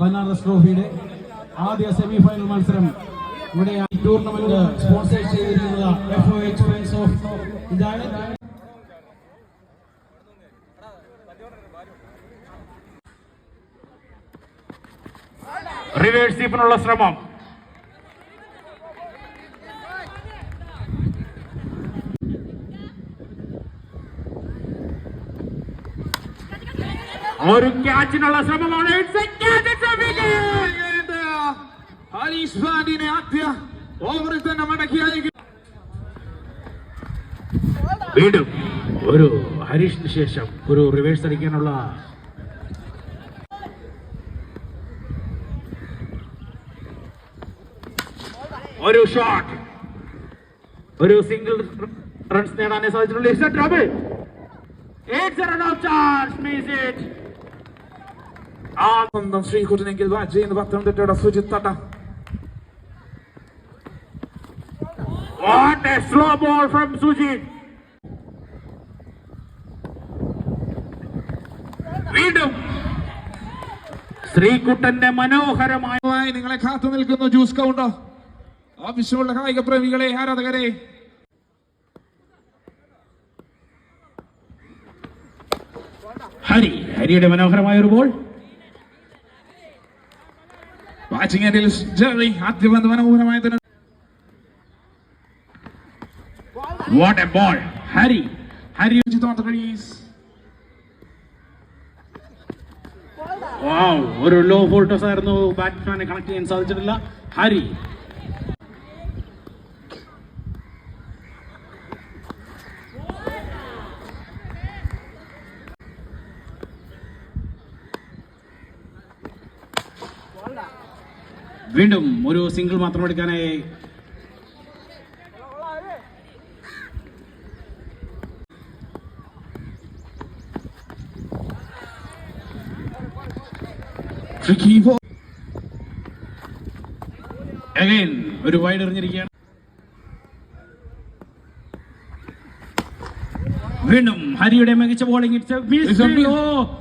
ബനാറസ് ട്രോഫിയുടെ ആദ്യ semi final മത്സരം ഇവിടെ ടൂർണമെന്റ് സ്പോൺസർ ചെയ്തിരിക്കുന്നത് F O H friends of ഇതാണ്. റിവേഴ്സ് സ്വീപ്പിനുള്ള ശ്രമം. ഒരു ക്യാച്ചിനുള്ള ശ്രമമാണ്! ഹരീഷ് പാണ്ഡ്യനെ ആദ്യ ഓവറിൽ തന്നെ മടക്കിയായിരിക്കും വീണ്ടും ഒരു ഹരീഷിന് ശേഷം ഒരു റിവേഴ്സ് അടിക്കാനുള്ള ഒരു ഷോട്ട് ഒരു സിംഗിൾ റൺസ് നേടാനേ സാധിച്ചിട്ടുള്ളൂ it's a trouble it's a run of chance. Means it. ആ സ്വന്തം ശ്രീകുട്ടനെങ്കിൽ bat പത്തനംതിട്ടയുടെ Sujith What a slow ball from Sujit. വീണ്ടും ശ്രീകുട്ടന്റെ മനോഹരമായ നിങ്ങളെ കാത്തു നിൽക്കുന്നു ജ്യൂസ് കൗണ്ടർ ആവശ്യമുള്ള കായിക പ്രേമികളെ ആരാധകരെ. ഹരി ഹരിയുടെ മനോഹരമായ ഒരു ബോൾ എൻഡിൽ ജെറി പന്ത് മനോഹരമായ what a ball Hari Hari the ഒരു ലോ ഫോൾട്ടോസ് ആയിരുന്നു ബാറ്റ്സ്മാനെ കണക്ട് ചെയ്യാൻ സാധിച്ചിട്ടില്ല. ഹരി വീണ്ടും ഒരു സിംഗിൾ മാത്രം എടുക്കാനായി. അഗൈൻ ഒരു വൈഡ് എറിഞ്ഞിരിക്കുകയാണ്. വീണ്ടും ഹരിയുടെ മികച്ച ബോളിംഗ്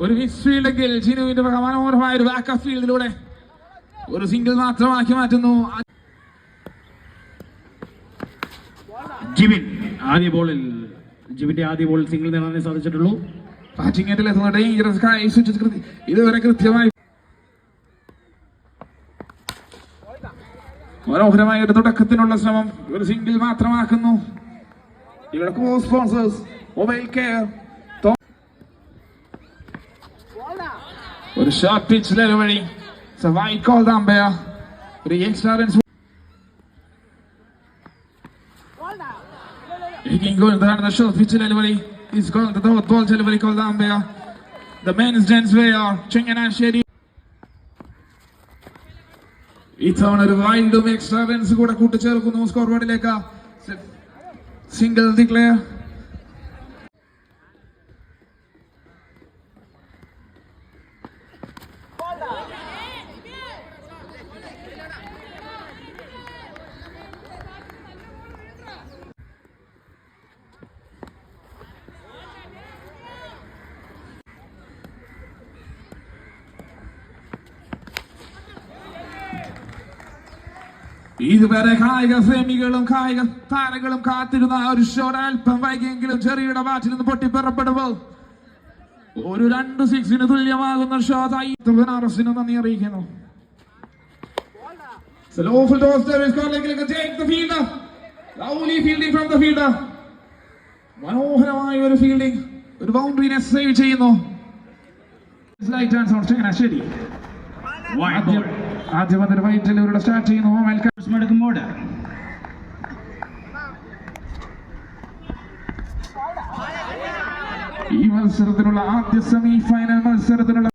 ഒരു മിസ് ഫീൽഡെങ്കിൽ ജിനുവിന്റെ മനോഹരമായ ഒരു ബാക്കപ്പ് ഫീൽഡിലൂടെ ഒരു സിംഗിൾ മാത്രമാക്കി മാറ്റുന്നു. ജിബിൻ ആദ്യ ബോളിൽ ജിബിന്റെ ആദ്യ ബോളിൽ സിംഗിൾ നേടാനേ സാധിച്ചിട്ടുള്ളൂ. ബാറ്റിംഗ് എത്തുന്ന ഡേഞ്ചറസ് ഇതുവരെ കൃത്യമായി മനോഹരമായ ഒരു തുടക്കത്തിനുള്ള ശ്രമം ഒരു സിംഗിൾ മാത്രമാക്കുന്നു. സ്പോൺസേഴ്സ് മൊബൈൽ കെയർ ഒരു short pitch delivery wide call ദാമ്പയ ഒരു extra runs Taking goal down the short pitch delivery. He's going to the ball delivery called Ambia. The men's dance way are Chenganasheri. ഇത്തവണ ഒരു വൈൽഡും extra runs കൂടെ കൂട്ടിച്ചേർക്കുന്നു score ബോർഡിലേക്ക് single declare ഇതുവരെ കായിക പ്രേമികളും കായിക താരങ്ങളും കാത്തിരുന്ന ഒരു ഷോട്ട് അല്പം വൈകിയെങ്കിലും ചെറിയുടെ ബാറ്റിൽ നിന്ന് പൊട്ടിപ്പെറപ്പെടുമ്പോൾ ഒരു രണ്ട് സിക്സിന് തുല്യമാകുന്ന ഷോ ബനാറസിന് നന്ദി അറിയിക്കുന്നു. So lawful doorstep is calling to take the fielder. Lovely fielding from the fielder. മനോഹരമായ ഒരു ഫീൽഡിംഗ് ഒരു ബൗണ്ടറിനെ സേവ് ചെയ്യുന്നു. Light and sound Changanassery. Wide ball ആദ്യ പന്തിൽ വൈറ്റ് ഇവരുടെ സ്റ്റാർട്ട് ചെയ്യുന്നു. വെൽക്കം എടുക്കുമ്പോൾ ഈ മത്സരത്തിനുള്ള ആദ്യ സെമി ഫൈനൽ മത്സരത്തിനുള്ള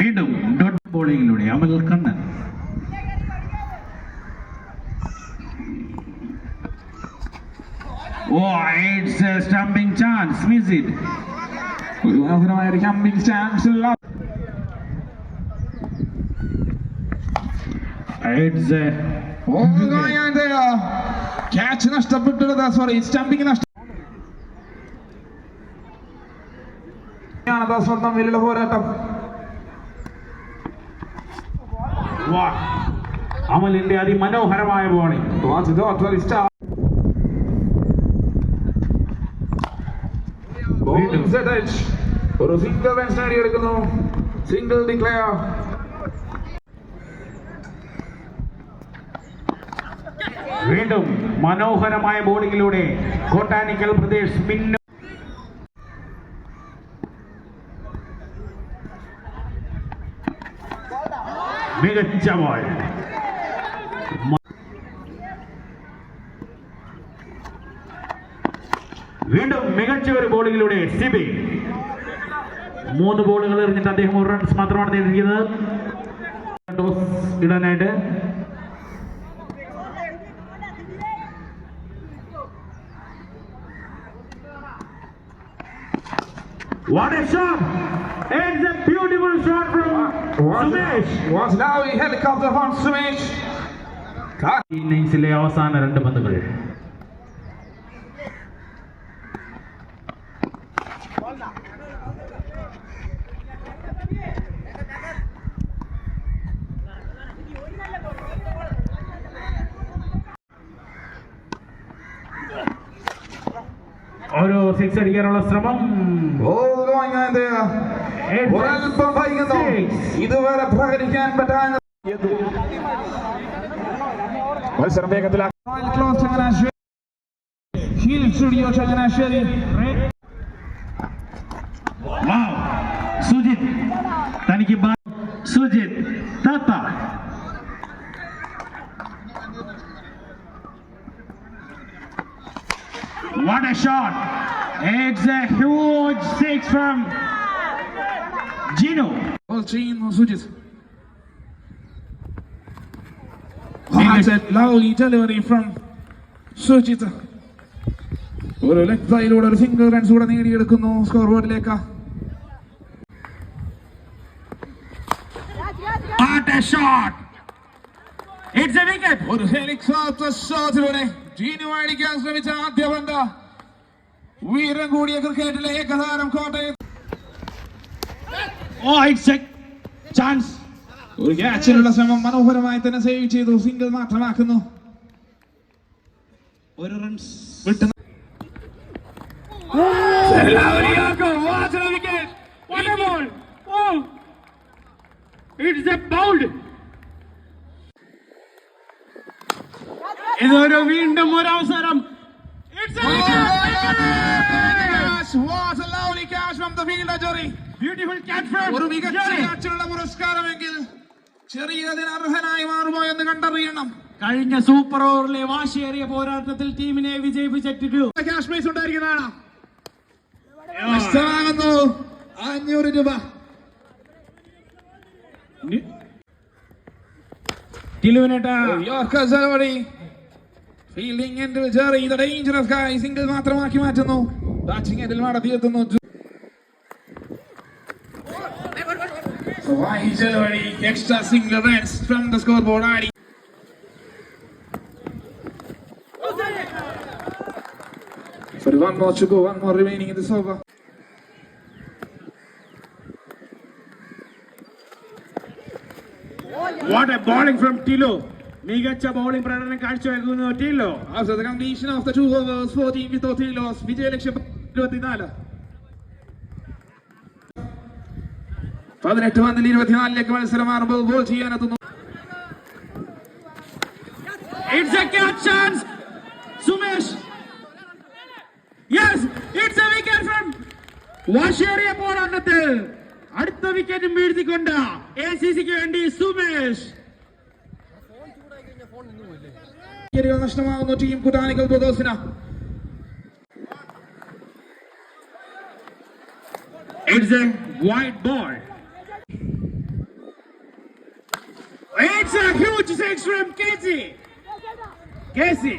വീണ്ടും dot ബോളിങ്ങിലൂടെ Amal Kannan. Oh it's a stumping chance miss it ഒരു മനോഹരമായ ഒരു chance stance it's a catch നഷ്ടപ്പെട്ടത് സോറി സ്റ്റംപിങ് നഷ്ടം സ്വന്തം വലിയ പോരാട്ടം. അമലിന്റെ അതിമനോഹരമായ ബോളിംഗ്. ഒരു സിംഗിൾ റൺസ് നേടിയെടുക്കുന്നു. സിംഗിൾ ഡിക്ലെയർ വീണ്ടും മനോഹരമായ ബോളിങ്ങിലൂടെ കോട്ടാനിക്കൽ പ്രദേശ് മിന്നു മികച്ച ബോൾ വീണ്ടും മികച്ച ഒരു ബോളിങ്ങിലൂടെ സിബി. മൂന്ന് ബോളുകൾ എറിഞ്ഞിട്ട് അദ്ദേഹം ഒരു റൺസ് മാത്രമാണ് നേടിയിരിക്കുന്നത്. ഇടാനായിട്ട് What a shot! It's a beautiful shot from was, Sumesh. Was now a helicopter from Sumesh. ഇന്നിംഗ്സിലെ അവസാന രണ്ട് പന്തുകൾ ഒരു സിക്സ് അടിക്കാനുള്ള ശ്രമം Ball It's ഒരൽപ്പം വൈകുന്നു. ഇതുവരെ പ്രകടിക്കാൻ പറ്റാൻ മത്സരം വേഗത്തിലാക്കി ഹിൽ സ്റ്റുഡിയോ ചങ്ങനാശ്ശേരി. സുജിത് തനിക്ക് ബാ- സുജിത് താത്ത. What a shot! It's a huge six from Gino. Ball ചെയ്യുന്നു Sujith That's a lovely delivery from Sujith ഒരു ലെഗ് ഫ്ലൈയിലൂടെ ഒരു സിംഗിൾ റൺസ് കൂടെ നേടിയെടുക്കുന്നു സ്കോർ ബോർഡിലേക്ക് What a shot! It's a wicket. ഒരു ഹെലികോപ്റ്റർ ഷോട്ടിലൂടെ ജീനു അടിക്കാൻ ശ്രമിച്ച ആദ്യ പന്ത് വീരം കൂടിയ ക്രിക്കറ്റിലെ ഏകതാരം കോട്ടയം. Chance chance. ഒരു ക്യാച്ചിനുള്ള ശ്രമം മനോഹരമായി തന്നെ സേവ് ചെയ്തു. സിംഗിൾ മാത്രമാക്കുന്നു. ഒരു റൺസ് വിട്ടു! Oh! ഇതൊരു വീണ്ടും ഒരു അവസരം. It's wicket! What a lovely catch from the fielder, Jerry. Beautiful catch from ഒരു മികച്ച പുരസ്കാരമെങ്കിൽ ചെറിയതിന് അർഹനായി മാറുമോ എന്ന് കണ്ടറിയണം. കഴിഞ്ഞ സൂപ്പർ ഓവറിലെ വാശിയേറിയ പോരാട്ടത്തിൽ ടീമിനെ വിജയിപ്പിച്ചിട്ടു ക്യാഷ് പ്രൈസ് ഉണ്ടായിരിക്കുന്നതാണ്. നഷ്ടമാകുന്നു അഞ്ഞൂറ് രൂപ. ടിലുവിനേട്ട യോർക്കർ സെലവറി ഫീൽഡിംഗ് എൻഡിൽ Jerry the dangerous guy single മാത്രമാക്കി മാറ്റുന്നു ബാറ്റിംഗ് എൻഡിൽ നടത്തിയെത്തുന്നു So why Jalwari extra single runs from the scoreboard ആടി So one more to go, one more remaining in this over. What a bowling from Tilo. മികച്ച bowling പ്രകടനം കാഴ്ചവെക്കുന്നു Tilo After the completion of the two overs, 14 without three loss, വിജയലക്ഷ്യം ഇരുപത്തിനാല്. പതിനെട്ട് പന്തിൽ ഇരുപത്തിനാലിലേക്ക് മത്സരം മാറുമ്പോൾ ball ചെയ്യാനെത്തുന്നു. It's a catch a wicket from വാശേറിയ പോരാട്ടത്തിൽ. അടുത്ത വിക്കറ്റും വീഴ്ത്തിക്കൊണ്ട് എ സി സിക്ക് വേണ്ടി സുമേഷ്. നഷ്ടമാകുന്നു ടീം കുട്ടാനിക്കൽ ബ്രദേഴ്സിന് It's a white ball. It's a huge six from Casey. Casey.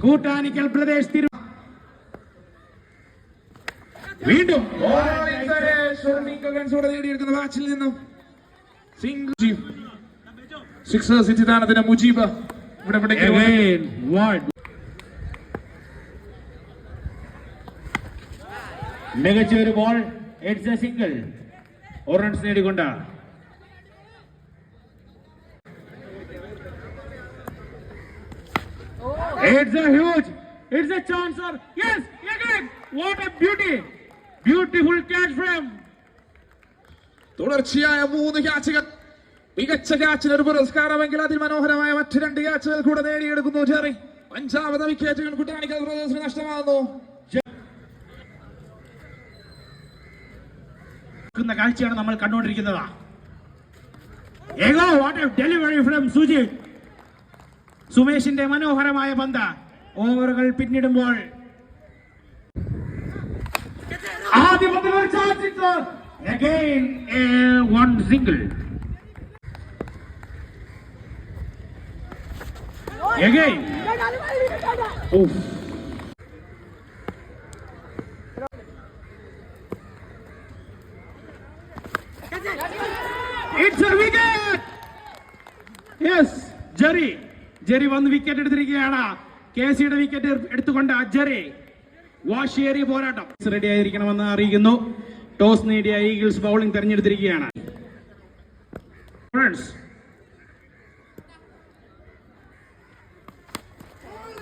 Koottanickal Pradesh തിരു വീണ്ടും നേടിയെടുക്കുന്ന മാച്ചിൽ നിന്നും സിംഗിൾ സിക്സ് സിറ്റിദാനത്തിന് മുജീബ് ഇവിടെ ഇവിടെ Again, what? മികച്ച ഒരു ബോൾ ഇറ്റ്സ് എ സിംഗിൾ ഒരു റൺസ് നേടിക്കൊണ്ട് It's a huge, it's a chancer. Yes, again, what a beauty. Beautiful catch from തുടർച്ചയായ മൂന്ന് ക്യാച്ചുകൾ മികച്ച ക്യാച്ചിന് ഒരു പുരസ്കാരമെങ്കിൽ അതിമനോഹരമായ മറ്റു രണ്ട് ക്യാച്ചുകൾ കൂടെ നേടിയെടുക്കുന്നു ജെറി. അഞ്ചാമത് വിക്കറ്റുകൾ കുട്ടാണിക്കൽ ബ്രദേഴ്സിന് നഷ്ടമാകുന്നു. കാഴ്ചയാണ് നമ്മൾ കണ്ടുകൊണ്ടിരിക്കുന്നത്. ഏകോ വാട്ട് ഡെലിവറി ഫ്രം സുജി സുമേഷിന്റെ മനോഹരമായ പന്ത. ഓവറുകൾ പിന്നിടുമ്പോൾ. ആദ്യ പന്തിൽ Again. Oof. It's a wicket! Yes, Jerry Jerry വന്ന് വിക്കറ്റ് എടുത്തിരിക്കുകയാണ് കെ സിയുടെ വിക്കറ്റ് എടുത്തുകൊണ്ട് ജെറി വാശിയേറിയ പോരാട്ടം റെഡി ആയിരിക്കണമെന്ന് അറിയിക്കുന്നു ടോസ് നേടിയ ഈഗിൾസ് ബൗളിംഗ് തെരഞ്ഞെടുത്തിരിക്കുകയാണ്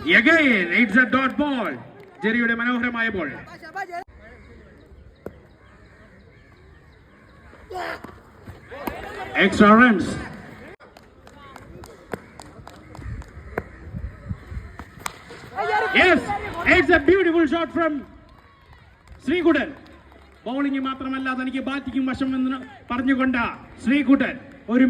Again, it's a dot ball. ജെറിയുടെ മനോഹരമായ ball extra runs Yes, it's a beautiful shot from Sreekuttan. Bowling മാത്രമല്ല തനിക്ക് ബാറ്റിംഗും വശം എന്ന് പറഞ്ഞുകൊണ്ട് ശ്രീകുട്ടൻ ഒരു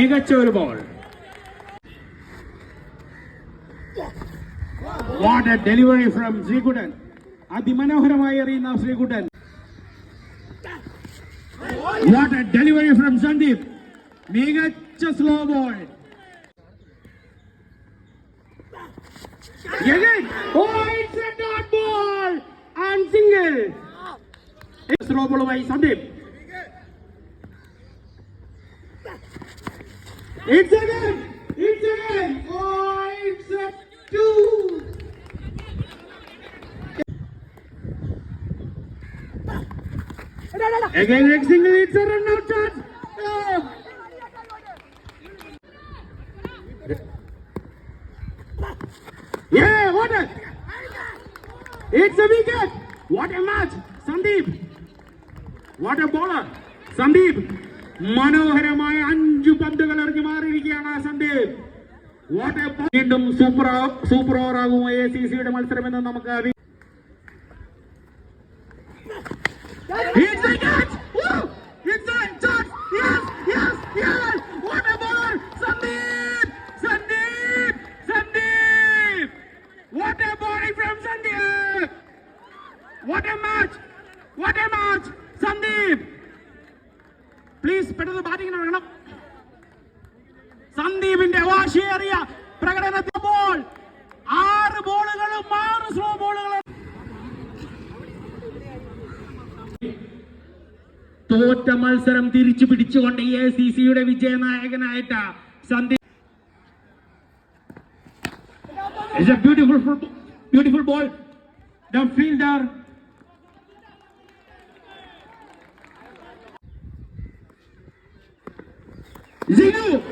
മികച്ച ഒരു ball what a delivery from Sreekuttan. അതിമനോഹരമായി എറിയുന്ന Sreekuttan. What a delivery from Sandeep. മികച്ച slow ball oh it's a dot ball ball single. Slow ബോളുമായി Sandeep. It's again. It's again. Oh, it's a two. Again, next single. It's a run out chance. Yeah, what a it's a wicket. What a match, Sandeep. What a bowler, Sandeep. മനോഹരമായ അഞ്ചു പന്തുകൾ എറിഞ്ഞു മാറിയിരിക്കുകയാണ് സന്ദീപ്. വീണ്ടും super super over ആകുമോ A C സിയുടെ മത്സരമെന്ന് നമുക്ക് അറിയാം It's a catch! Woo! It's a touch! Yes! Yes! Yes! What a ball! Sandeep! Sandeep! Sandeep! What a bowling from Sandeep! What a match! What a match! Sandeep! Please പെട്ടെന്ന് ബാറ്റിംഗിന് ഇറങ്ങണം സന്ദീപിന്റെ വാശിയേറിയ പ്രകടനത്തിൽ ball ആറ് ബോളുകളും ആറ് സ്ലോ ബോളുകളും തോറ്റ മത്സരം തിരിച്ചു പിടിച്ചുകൊണ്ട് എ സി സിയുടെ വിജയനായകനായിട്ട് Sandeep It's a beautiful, fo- beautiful ball. The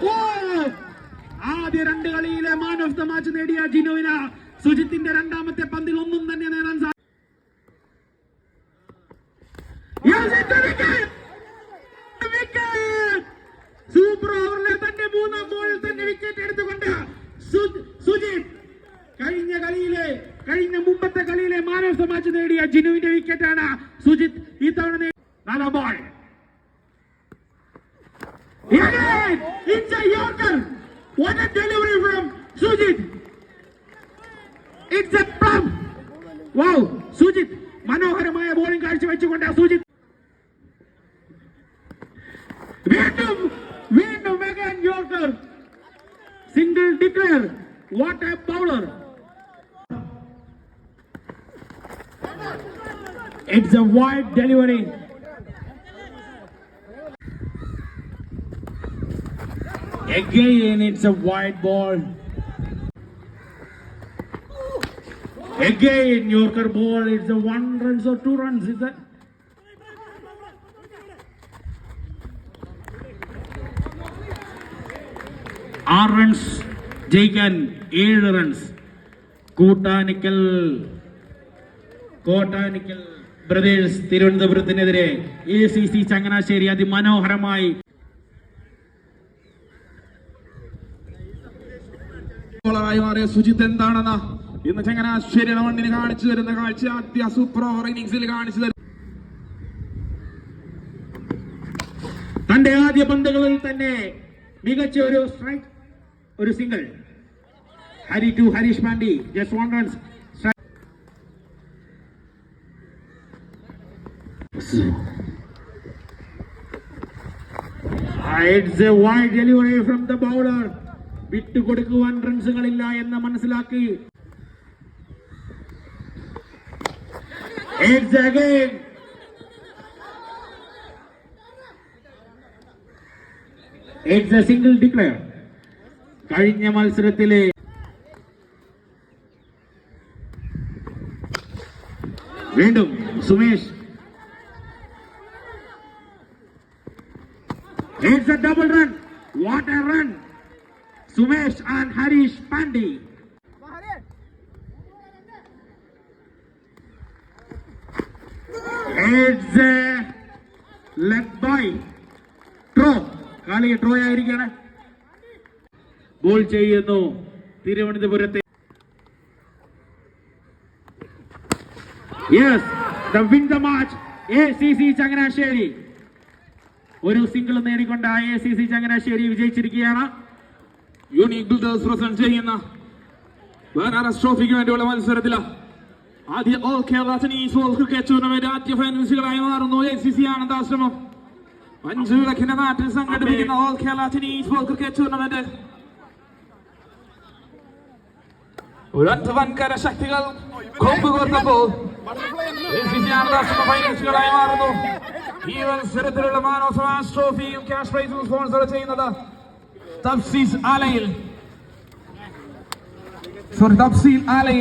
ഓ! ആദ്യ രണ്ട് കളിയിലെ മാൻ ഓഫ് ദ മാച്ച് നേടിയ ജിനുവിന് സുജിത്തിന്റെ രണ്ടാമത്തെ പന്തിൽ ഒന്നും തന്നെ നേടാൻ സാധിച്ചു Yes, it's a wicket! Wicket! Super ഓവറിലെ തന്റെ മൂന്നാം ബോളിൽ തന്നെ വിക്കറ്റ് എടുത്തുകൊണ്ട് സുജിത് കഴിഞ്ഞ കളിയിലെ കഴിഞ്ഞ മുമ്പത്തെ കളിയിലെ മാനവ സമാജ് നേടിയ ജിനുവിന്റെ വിക്കറ്റാണ് സുജിത് ഈ തവണ നാലാം ball it's a Yorker. What a delivery from Sujit. It's a plum. Wow, Sujith മനോഹരമായ ബോളിംഗ് കാഴ്ചവെച്ചുകൊണ്ട് സുജിത് വീണ്ടും Wind Megan Yorker. Single declare. What a bowler. It's a wide delivery. Again, it's a wide ball. Again, Yorker ball. It's a one runs or two runs, is that? ആറ് runs ജയിക്കാൻ ഏഴ് runs Koottanikkal Kottanikkal brothers തിരുവനന്തപുരത്തിനെതിരെ A C C Changanassery അതിമനോഹരമായി. മാറിയ സുജിത്ത് എന്താണെന്ന? ഇന്ന് ചങ്ങനാശ്ശേരി മണ്ണിന് കാണിച്ചു തരുന്ന കാഴ്ച ആദ്യ സൂപ്പർ ഓവർ ഇന്നിംഗ്സിൽ കാണിച്ചു തരുന്നു തന്റെ ആദ്യ പന്തുകളിൽ തന്നെ മികച്ച ഒരു സ്ട്രൈക്ക് ഒരു single Hari to Harish Pandi just one runs It's a wide delivery from the bowler. വിട്ടുകൊടുക്കുവാൻ റൺസുകളില്ല എന്ന് മനസ്സിലാക്കി It's again it's a single declare കഴിഞ്ഞ മത്സരത്തിലെ വീണ്ടും Sumesh it's a double run what a run Sumesh and Harish Pandi it's a leg bye draw കളി draw ആയിരിക്കാണ് ball ചെയ്യുന്നു. തിരുവനന്തപുരത്തെ yes the win the match A C C Changanassery. ഒരു single നേടിക്കൊണ്ട് A C C Changanassery വിജയിച്ചിരിക്കുകയാണ്. Unique builders present ചെയ്യുന്ന ബനാറസ് ട്രോഫിക്ക് വേണ്ടിയുള്ള മത്സരത്തിൽ ആദ്യ all Kerala tennis ball cricket tournament ആദ്യ ഫൈനലിസ്റ്റുകളായി മാറുന്നു. എ സി സി ആനന്ദാശ്രമം അഞ്ചു വിളക്കിന്റെ നാട്ടിൽ സംഘടിപ്പിക്കുന്ന all Kerala tennis ball cricket tournament വൻകര ശക്തികൾ കൊമ്പ് കോർത്തപ്പോൾ ഫൈനലിസ്റ്റുകളായി മാറുന്നു. ഈ മത്സരത്തിലുള്ള മാൻ ഓഫ് മാച്ച് ട്രോഫിയും ക്യാഷ് പ്രൈസും സ്പോൺസർ ചെയ്യുന്നത് തഫ്സീസ് ആലയിൽ. സോറി തഫ്സീൽ ആലയിൽ.